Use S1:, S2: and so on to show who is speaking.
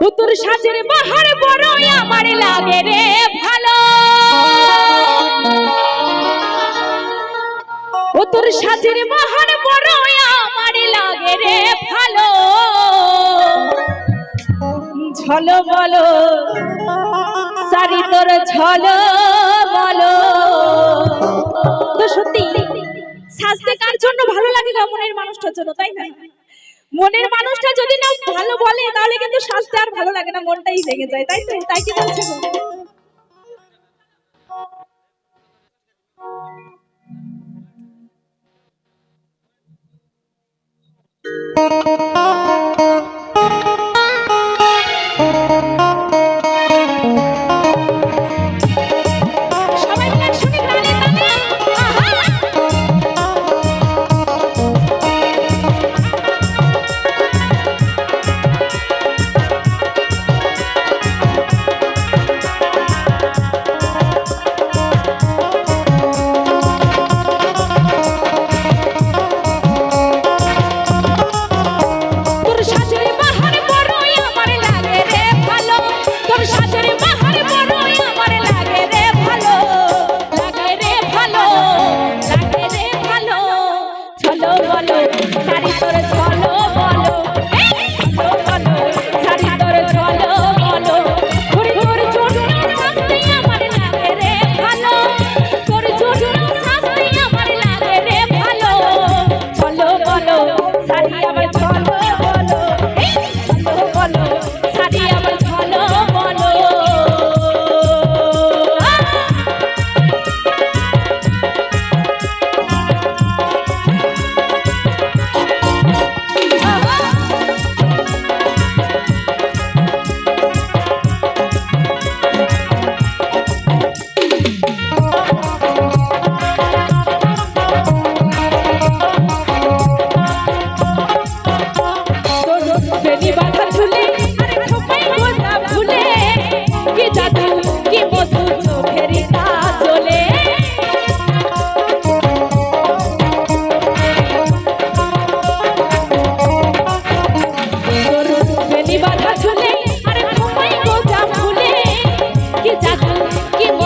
S1: পুতুর সাজের বাহার বড় আমার লাগে রে ভালো। পুতুর সাজের বাহার বড় আমার লাগে রে ভালো। ঝল বলো সারি তোর ঝল বলো তো সত্যি, সাজতে কার জন্য ভালো লাগে গমনের মানুষটার জন্য, তাই না? মনের মানুষটা যদি না ভালো বলে, তাহলে কিন্তু শাস্তি আর ভালো লাগে না, মনটাই ভেঙে যায়, তাই তো? তাই কি বলছে ভালো